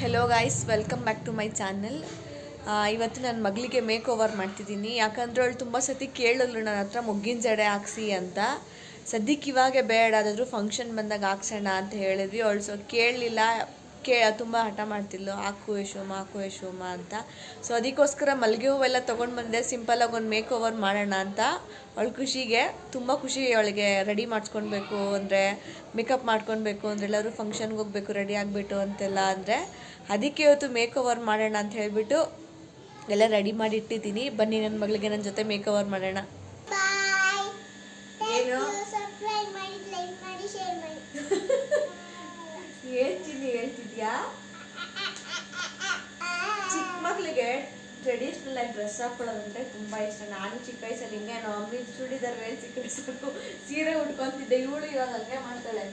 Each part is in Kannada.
Hello guys welcome back to my channel ಇವತ್ತು ನನ್ನ ಮಗಳಿಗೆ ಮೇಕ್ ಓವರ್ ಮಾಡ್ತಿದ್ದೀನಿ. ಯಾಕಂದ್ರೆ ಅವಳು ತುಂಬ ಸತಿ ಕೇಳಿದ್ಲು ನನ್ನ ಹತ್ರ ಮುಗ್ಗಿನ ಜಡೆ ಹಾಕ್ಸಿ ಅಂತ. ಸದ್ಯಕ್ಕೆ ಇವಾಗೆ ಬೇಡ, ಅದಾದರೂ ಫಂಕ್ಷನ್ ಬಂದಾಗ ಹಾಕ್ಸೋಣ ಅಂತ ಹೇಳಿದ್ವಿ. ಅವಳು ಸೊ ಕೇಳಲಿಲ್ಲ. ಕೇ ತುಂಬ ಹಠ ಮಾಡ್ತಿದ್ಲು ಹಾಕು ಯಶೋಮ ಹಾಕು ಯಶೋಮ ಅಂತ. ಸೊ ಅದಕ್ಕೋಸ್ಕರ ಮಲ್ಲಿಗೆ ಹೂವೆಲ್ಲ ತೊಗೊಂಡು ಬಂದೆ. ಸಿಂಪಲಾಗಿ ಒಂದು ಮೇಕ್ ಓವರ್ ಮಾಡೋಣ ಅಂತ. ಅವಳ ಖುಷಿಗೆ ತುಂಬ ಖುಷಿ ಅವಳಿಗೆ ರೆಡಿ ಮಾಡಿಸ್ಕೊಳ್ಬೇಕು ಅಂದರೆ ಮೇಕಪ್ ಮಾಡ್ಕೊಳ್ಬೇಕು ಅಂದರೆ ಎಲ್ಲರೂ ಫಂಕ್ಷನ್ಗೆ ಹೋಗ್ಬೇಕು ರೆಡಿ ಆಗಿಬಿಟ್ಟು ಅಂತೆಲ್ಲ ಅಂದರೆ ಅದಕ್ಕೆ ಇವತ್ತು ಮೇಕ್ ಓವರ್ ಮಾಡೋಣ ಅಂತ ಹೇಳಿಬಿಟ್ಟು ಎಲ್ಲ ರೆಡಿ ಮಾಡಿ ಇಟ್ಟಿದ್ದೀನಿ ಬನ್ನಿ ನನ್ನ ಮಗಳಿಗೆ ನನ್ನ ಜೊತೆ ಮೇಕ್ ಓವರ್ ಮಾಡೋಣ ಏನು? ಸಬ್ಸ್ಕ್ರೈಬ್ ಮಾಡಿ ಲೈಕ್ ಮಾಡಿ ಶೇರ್ ಮಾಡಿ ಹೇಳ್ತಿದ್ಯಾ ಚಿಕ್ಕ ಮಕ್ಕಳಿಗೆ ಟ್ರೆಡಿಷ್ನಲ್ ಆಗಿ ಡ್ರೆಸ್ ಹಾಕೊಳ್ಳೋದಂದ್ರೆ ತುಂಬ ಇಷ್ಟ. ನಾನು ಚಿಕ್ಕ ವಯಸ್ಸಲ್ಲಿ ಹಿಂಗೆ ನಮ್ಮಿ ಚೂಡಿದಾರ್ ವೇಲ್ ಸಿಕ್ಕರೆ ಸಾಕು, ಸೀರೆ ಉಟ್ಕೊಂತಿದ್ದೆ. ಇವಳು ಇವಾಗ ಹಂಗೆ ಮಾಡ್ತಾಳೆ.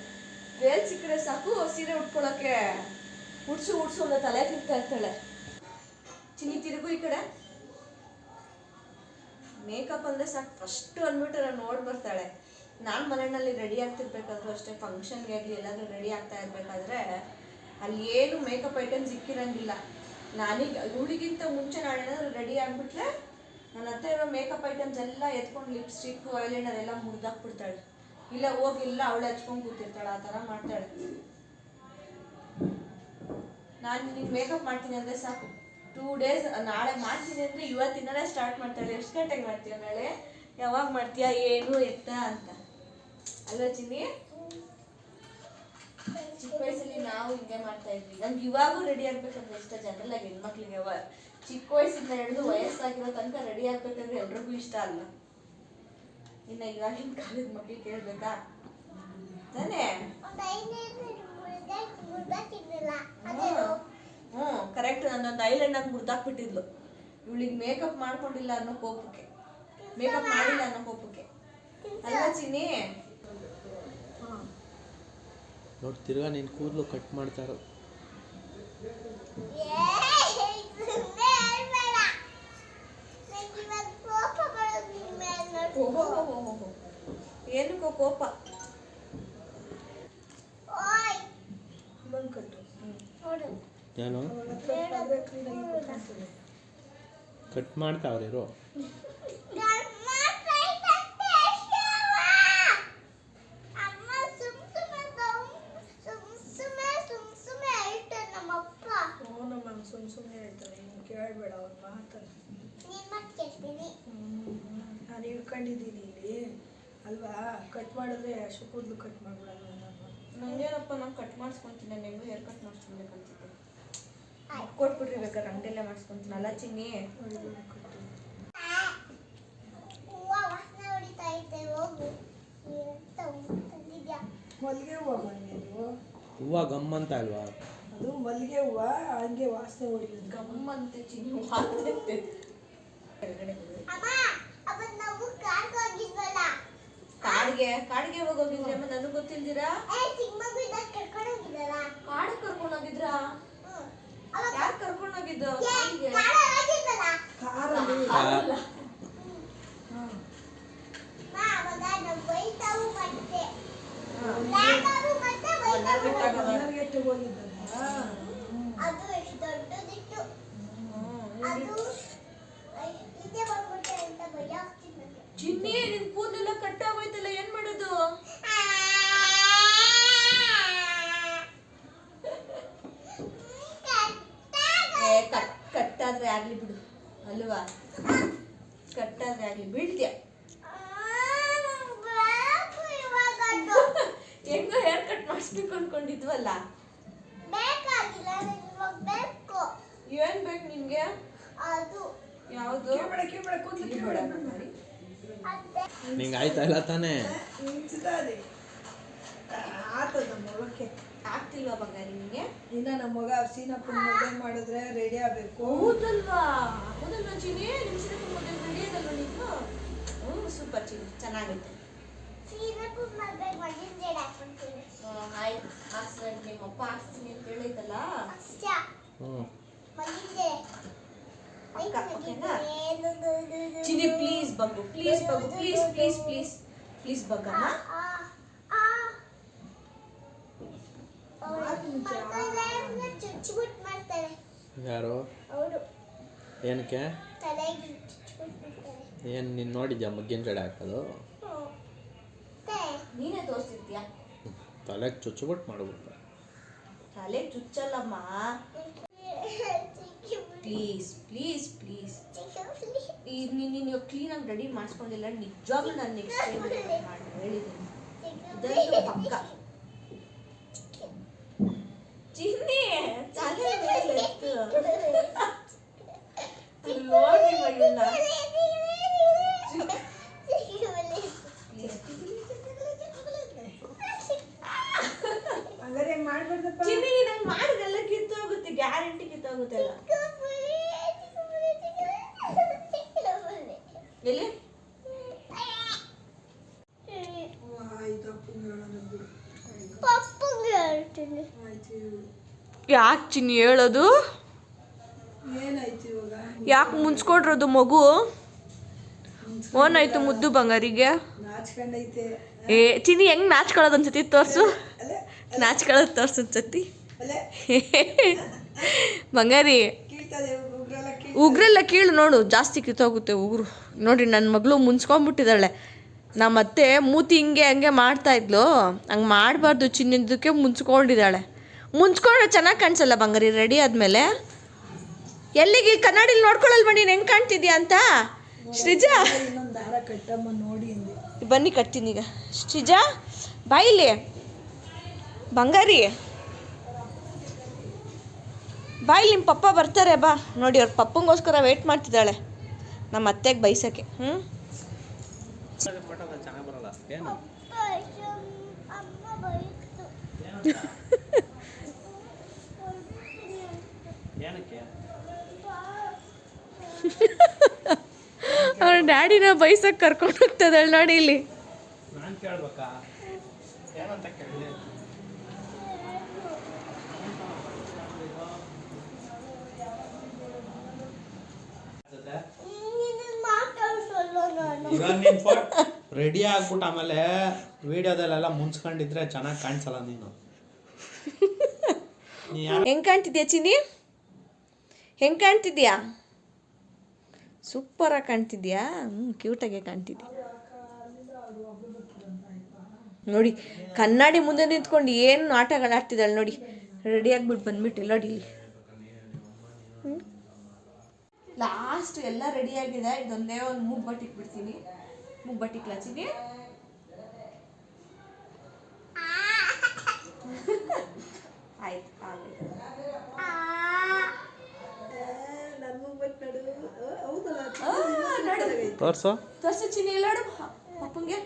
ವೇಲ್ ಸಿಕ್ಕರೆ ಸಾಕು, ಸೀರೆ ಉಟ್ಕೊಳ್ಳೋಕ್ಕೆ ಉಡ್ಸು ಉಡ್ಸು ಅಂತ ತಲೆ ತಿಂತಾ ಇರ್ತಾಳೆ. ಚಿನ್ನಿ ತಿರುಗು ಈ ಕಡೆ. ಮೇಕಪ್ ಅಂದ್ರೆ ಸಾಕು. ಫಸ್ಟ್ ಅಂದ್ಬಿಟ್ಟು ನಾನು ನೋಡಿ ಬರ್ತಾಳೆ. ನಾನು ಮನೆಯಲ್ಲಿ ರೆಡಿ ಆಗ್ತಿರ್ಬೇಕಾದ್ರೂ ಅಷ್ಟೇ ಫಂಕ್ಷನ್ಗೆ ಆಗಲಿ, ಎಲ್ಲಾದ್ರೂ ರೆಡಿ ಆಗ್ತಾ ಇರ್ಬೇಕಾದ್ರೆ ಅಲ್ಲಿ ಏನು ಮೇಕಪ್ ಐಟಮ್ಸ್ ಇಕ್ಕಿರಂಗಿಲ್ಲ ನಾನೀಗ ಇವಳಿಗಿಂತ ಮುಂಚೆ ಏನಾದರೂ ರೆಡಿ ಆಗಿಬಿಟ್ರೆ ನನ್ನ ಹತ್ರ ಇರೋ ಮೇಕಪ್ ಐಟಮ್ಸ್ ಎಲ್ಲ ಎತ್ಕೊಂಡು ಲಿಪ್ಸ್ಟಿಕ್ ಐಲೈನರ್ ಎಲ್ಲ ಮುರಿದಾಕ್ಬಿಡ್ತಾಳೆ. ಇಲ್ಲ ಹೋಗಿಲ್ಲ ಅವಳೆ ಹಚ್ಕೊಂಡು ಕೂತಿರ್ತಾಳೆ, ಆ ಥರ ಮಾಡ್ತಾಳೆ. ನಾನು ನಿಂಗೆ ಮೇಕಪ್ ಮಾಡ್ತೀನಿ ಅಂದರೆ ಸಾಕು. ಟೂ ಡೇಸ್ ನಾಳೆ ಮಾಡ್ತೀನಿ ಅಂದರೆ ಇವತ್ತಿನಲ್ಲೇ ಸ್ಟಾರ್ಟ್ ಮಾಡ್ತಾಳೆ. ಎಷ್ಟು ಗಂಟೆಗೆ ಮಾಡ್ತೀಯ ನಾಳೆ? ಯಾವಾಗ ಮಾಡ್ತೀಯಾ, ಏನು, ಎತ್ತ ಅಂತ. ಅಲ್ವಾ ಚಿನ್ನಿ? ಚಿಕ್ಕ ವಯಸ್ಸಲ್ಲಿ ನಾವು ಹಿಂಗೆ ಮಾಡ್ತಾ ಇದ್ವಿ. ನಮ್ಗೆ ಇವಾಗೂ ರೆಡಿ ಆಗ್ಬೇಕಂದ್ರೆ ಇಷ್ಟ ಜನರಲ್ ಆಗಿ ಹೆಣ್ಮಕ್ಳಿಗೆ ಚಿಕ್ಕ ವಯಸ್ಸಿಂದ ಹಿಡಿದು ವಯಸ್ಸಾಗಿರೋ ತನಕ ರೆಡಿ ಆಗ್ಬೇಕಂದ್ರೆ ಎಲ್ರಿಗೂ ಇಷ್ಟ ಅಲ್ಲ. ಇನ್ನು ಇವಾಗಿನ ಕಾಲದ ಮಕ್ಳಿಗೆ ಕೇಳ್ಬೇಕಾ? ತಾನೇ? ಹ್ಞೂ ಕರೆಕ್ಟ್ ನನ್ನೊಂದು ಐಲ್ಯಾಂಡ್ ಮುರ್ದಾಕ್ಬಿಟ್ಟಿದ್ಲು. ಇವಳಿಗೆ ಮೇಕಪ್ ಮಾಡ್ಕೊಂಡಿಲ್ಲ ಅನ್ನೋ ಕೋಪಕ್ಕೆ. ಮೇಕಪ್ ಮಾಡಿಲ್ಲ ಅನ್ನೋ ಕೋಪಕ್ಕೆ. ಅಲ್ಲ, ಚಿನ್ನಿ? ನೋಡಿ ತಿರ್ಗಾ ನಿನ್ನ ಕೂದಲು ಕಟ್ ಮಾಡ್ತಾರೋ ನಿನ್. ಏನಕ್ಕೋ ಕೋಪ ಓಯ್, ನೋಡು. ಏನು. ಕಟ್ ಮಾಡ್ತಾವ್ರಿರೋ ಕೇಳಬೇಡ ಅವ್ರ ಮಾತನ್ನ ನಿನ್ ಇಳ್ಕೊಂಡಿದ್ದೀನಿ ಇಲ್ಲಿ. ಅಲ್ವಾ? ಕಟ್ ಮಾಡಿದ್ರೆ ಅಷ್ಟು ಕೂದಲು ಕಟ್ ಮಾಡ್ಬಿಡಲ್ಲ ನಾನು? ನಂಗೇನಪ್ಪ ನಾನು ಕಟ್ ಮಾಡಿಸ್ಕೊಂತೀನಿ ನಾನು ಹೆಂಗೋ ಹೇರ್ ಕಟ್ ಮಾಡಿಸ್ಕೊಬೇಕಂತಿದ್ದೆ. ಕೊಟ್ಬಿಟ್ರಿ ಬೇಕಾದ್ರೆ ಅಂಗಡಿಯಲ್ಲೇ ಮಾಡಿಸ್ಕೊಂತೀನಿ ಅಲ್ಲ ಚಿನ್ನಿ? ಹೂವು ಗಮ್ಮಂತ ಅಲ್ವಾ? ಅದು ಮಲ್ಲಿಗೆ ಹೂವು ಹಂಗೆ ವಾಸನೆ ಹೊಡಿಯೋದು ಗಮ್ಮಂತೆ ಚಿನ್ನು ನಾವು ಕಾಡಿಗೆ ಕಾಡಿಗೆ ಹೋಗೋಗಿದ್ರೆ ನನಗೆ ಗೊತ್ತಿಲ್ದಿರಾ? ಕಾಡಿಗೆ ಕರ್ಕೊಂಡು ಹೋಗಿದ್ರಾ? ಯಾರು ಕರ್ಕೊಂಡು ಹೋಗಿದ್ದು ಕಾರಲ್ಲಿ ಹೋಗಿದ್ವಲ್ಲ? ಅದು ಎಷ್ಟು ದೊಡ್ಡದಿತ್ತು. ಅದು ಇದೆ ಬಂದ್ಬಿಟ್ಟೆ ಅಂತ ಭಯ ಆಗ್ತಿತ್ತು. ಚಿನ್ನಿ ನಿನ್ ಕೂದಲೆಲ್ಲ ಕಟ್ಟಾಗೋಯ್ತಲ್ಲ ಏನ್ ಮಾಡೋದು? ಏ ಕಟ್ ಕಟ್ಟಾದ್ರೆ ಆಗ್ಲಿ ಬಿಡು. ಅಲ್ವಾ? ಕಟ್ಟಾದ್ರೆ ಆಗ್ಲಿ ಬೀಳ್ತೀಯ. ಹೆಂಗೋ ಹೇರ್ ಕಟ್ ಮಾಡಿಸ್ಬೇಕು ಅನ್ಕೊಂಡಿದ್ವಲ್ಲ ಬೇಕಾಗಿಲ್ಲ ನನಗೆ ಇವಾಗ ಬೇಕು ಏನ್ ಬೇಕು ನಿಮ್ಗೆ? ಅದು. ಯಾವ್ದು? ನಿಂಗೆ ಆಯ್ತಾ ಇಲ್ಲ ತಾನೇ? ಆಗ್ತಿಲ್ವಾ ಬಂಗಾ ನಿನ್ಗೆ ಇನ್ನ ನಮ್ಮ ಮಗ ಸೀನಪ್ಪನ ಮದುವೆ ಮಾಡಿದ್ರೆ ರೆಡಿ ಆಗಬೇಕು. ಹೌದಲ್ವಾ? ಹೌದಲ್ವಾ ಚಿನಿ? ನಿಮ್ಮ ಸೀನಪ್ಪ ಮದುವೆ ನೀವು ಹ್ಞೂ ಸೂಪರ್ ಚಿನಿ. ಚೆನ್ನಾಗೈತೆ. ಆಯ್ತು ಹಾಕ್ಸ್ರಿ ನಿಮ್ಮಪ್ಪ ಹಾಕ್ಸ್ತೀನಿ ಅಂತ ಹೇಳಿದ್ದಲ್ಲ? ಚಿನಿ ಪ್ಲೀಸ್ ಬಗ್ಗು ಪ್ಲೀಸ್ ಬಗ್ಗು ಪ್ಲೀಸ್ ಪ್ಲೀಸ್ ಪ್ಲೀಸ್ ಪ್ಲೀಸ್ ಬಗ್ಗಮ್ಮ ಯಾರು ಏನಕ್ಕೆ. ಏನು ನೀನು ನೋಡಿದ್ಯಾ ಮಗ್ಗಿನ ಜಡೆ ಹಾಕೋದು. ನೀನೇ ತೋರಿಸಿದ್ಯಾ ತಲೆ ಚುಚ್ಚುಬಿಟ್ಟು ಮಾಡ್ಬಿಟ್ಟ. ತಲೆ ಚುಚ್ಚಲ್ಲಮ್ಮ. Please please please. ಈ ಈಗ ನೀನು ನೀವು ಕ್ಲೀನಾಗಿ ರೆಡಿ ಮಾಡಿಸ್ಕೊಂಡಿಲ್ಲ ನಿಜವಾಗ್ಲೂ ನಾನು ನೆಕ್ಸ್ಟ್ ಟೈಮ್ ಮಾಡಿ ಹೇಳಿದ್ದೀನಿ. ದಯವಿಟ್ಟು ಪಕ್ಕ. ಚಿನ್ನಿ ತಲೆ ನೋಡಿ ಎಲ್ಲಿ? ಯಾಕೆ ಚಿನ್ನಿ ಹೇಳೋದು? ಯಾಕೆ ಮುಂಚ್ಕೊಡ್ರದು ಮಗು? ಓನಾಯ್ತು ಮುದ್ದು ಬಂಗಾರಿಗೆ? ಏ ಚಿನ್ನಿ ಹೆಂಗ್ ನಾಚ್ಕೊಳ್ಳೋದು ಅನ್ಸತಿ ತೋರ್ಸು. ನಾಚ್ಕೊಳೋದು ನಾಚ್ಕೊಳ್ಳೋದು ತೋರ್ಸು ಅಲ್ಲೇ. ಬಂಗಾರಿ ಉಗ್ರೆಲ್ಲ ಕೀಳ್ ನೋಡು ಜಾಸ್ತಿ ಕಿತ್ತೋಗುತ್ತೆ ಉಗ್ರು. ನೋಡಿ ನನ್ನ ಮಗಳು ಮುನ್ಸ್ಕೊಂಡ್ಬಿಟ್ಟಿದ್ದಾಳೆ ನಮ್ಮ ಅತ್ತೆ ಮೂತಿ ಹಿಂಗೆ ಹಂಗೆ ಮಾಡ್ತಾ ಇದ್ಲು. ಹಂಗೆ ಮಾಡಬಾರ್ದು ಚಿನ್ನದಕ್ಕೆ ಮುನ್ಸ್ಕೊಂಡಿದ್ದಾಳೆ ಮುಂಚ್ಕೊಂಡ್ರೆ ಚೆನ್ನಾಗಿ ಕಾಣಿಸಲ್ಲ ಬಂಗಾರಿ ರೆಡಿ ಆದಮೇಲೆ? ಎಲ್ಲಿಗೆ ಕನ್ನಡಿಲಿ ನೋಡ್ಕೊಳ್ಳಲ್ವ ನೀನು ಹೆಂಗೆ ಕಾಣ್ತಿದ್ಯಾ ಅಂತ? ಶ್ರೀಜಾ? ನೋಡಿ ಬನ್ನಿ ಕಟ್ತೀನಿ ಈಗ. ಶ್ರೀಜಾ ಬಾಯಿಲಿ ಬಂಗಾರಿ ಬಾಯಿ ನಿಮ್ಮ ಪಪ್ಪ ಬರ್ತಾರೆ ಬಾ. ನೋಡಿ ಅವ್ರ ಪಪ್ಪಂಗೋಸ್ಕರ ವೇಟ್ ಮಾಡ್ತಿದ್ದಾಳೆ. ನಮ್ಮ ಅತ್ತೆಗೆ ಬೈಸಕ್ಕೆ ಹ್ಞೂ ಚೆನ್ನಾಗಿ ಬರಲ್ಲ ಏನು ಅಮ್ಮ ಬೈತು ಏನಕ್ಕೆ ಅವ್ರ ಡ್ಯಾಡಿನ ಬೈಸಕ್ಕೆ ಕರ್ಕೊಂಡು ಹೋಗ್ತದಳ್ ನೋಡಿ ಇಲ್ಲಿ ನಾನು ಕೇಳ್ಬೇಕಾ ಏನಂತ ಕೇಳಿ ನೀನು ಮಾತಾಡ್ಸಲ್ಲ ನಾನು ಫೋಟ್ ರೆಡಿ ಆಗ್ಬಿಟ್ಟು ಆಮೇಲೆ ವಿಡಿಯೋದಲ್ಲೆಲ್ಲ ಮುಂಚ್ಕೊಂಡಿದ್ರೆ ಚೆನ್ನಾಗಿ ಕಾಣಿಸಲ್ಲ ನೀನು. ಹೆಂಗ್ ಕಾಣ್ತಿದ್ಯಾ ಚಿನಿ ಹೆಂಗ್ ಕಾಣ್ತಿದ್ಯಾ? ಸೂಪರಾಗಿ ಕಾಣ್ತಿದ್ಯಾ? ಹ್ಞೂ ಕ್ಯೂಟಾಗೆ ಕಾಣ್ತಿದ್ಯಾ? ನೋಡಿ ಕನ್ನಡಿ ಮುಂದೆ ನಿಂತ್ಕೊಂಡು ಏನು ಆಟಗಳು ಆಡ್ತಿದ್ದಾಳೆ ನೋಡಿ. ರೆಡಿ ಆಗ್ಬಿಟ್ಟು ಬಂದ್ಬಿಟ್ಟು ನೋಡಿ. ಇಲ್ಲಿ ಲಾಸ್ಟ್ ಎಲ್ಲ ರೆಡಿ ಆಗಿದೆ. ಇದೊಂದೇ ಒಂದು ಮೂಗ್ ಬಟ್ಟಿಗೆ ಬಿಡ್ತೀನಿ ಮೂಗ್ ಬಟ್ಟಿಗೆ ಲಚ್ಚಿಗೆ ಆಯ್ತು ಆಗಿದೆ. ತೋರ್ಸು. ತೋರ್ಸು ಚಿನ್ನಿ ಎಲ್ಲಾಡು. ಅಪ್ಪಂಗೆ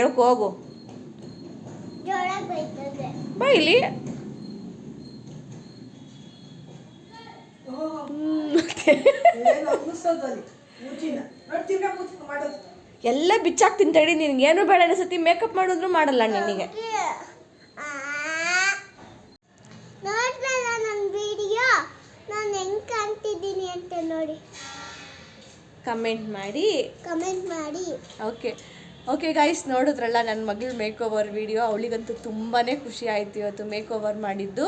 ಮೇಲೆ ಹೇಳಕ್ ಹೋಗು. ಬಾ ಇಲ್ಲಿ. ಏನು ಎಲ್ಲ ಬಿಚ್ಚಾಕ್ತೀನಿ ತಿಂತೇಳಿ ನಿನ್ಗೇನು ಬೇಡ ಅನ್ಸತಿ ಮೇಕಪ್ ಮಾಡಿದ್ರು ಮಾಡಲ್ಲ ನಿನಗೆ. ನೋಡ್ರಲ್ಲ ನನ್ನ ವಿಡಿಯೋ. ನಾನು ಹೆಂಗ್ ಕಾಣ್ತಿದ್ದೀನಿ ಅಂತ ನೋಡಿ. ಕಮೆಂಟ್ ಮಾಡಿ. ಕಮೆಂಟ್ ಮಾಡಿ. ಓಕೆ. ಓಕೆ ಗೈಸ್ ನೋಡಿದ್ರಲ್ಲ ನನ್ನ ಮಗಳು ಮೇಕ್ ಓವರ್ ವಿಡಿಯೋ ಅವಳಿಗಂತೂ ತುಂಬಾ ಖುಷಿ ಆಯಿತು ಇವತ್ತು ಮೇಕ್ ಓವರ್ ಮಾಡಿದ್ದು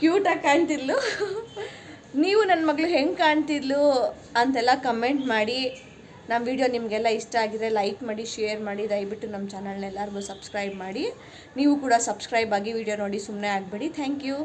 ಕ್ಯೂಟಾಗಿ ಕಾಣ್ತಿದ್ಲು. ನೀವು ನನ್ನ ಮಗಳು ಹೆಂಗೆ ಕಾಣ್ತಿದ್ಲು ಅಂತೆಲ್ಲ ಕಮೆಂಟ್ ಮಾಡಿ. ನಮ್ಮ ವಿಡಿಯೋ ನಿಮಗೆಲ್ಲ ಇಷ್ಟ ಆಗಿದೆ ಲೈಕ್ ಮಾಡಿ ಶೇರ್ ಮಾಡಿ. ದಯವಿಟ್ಟು ನಮ್ಮ ಚಾನಲ್ನ ಎಲ್ಲರಿಗೂ ಸಬ್ಸ್ಕ್ರೈಬ್ ಮಾಡಿ. ನೀವು ಕೂಡ ಸಬ್ಸ್ಕ್ರೈಬ್ ಆಗಿ ವಿಡಿಯೋ ನೋಡಿ ಸುಮ್ಮನೆ ಆಗಬೇಡಿ. Thank you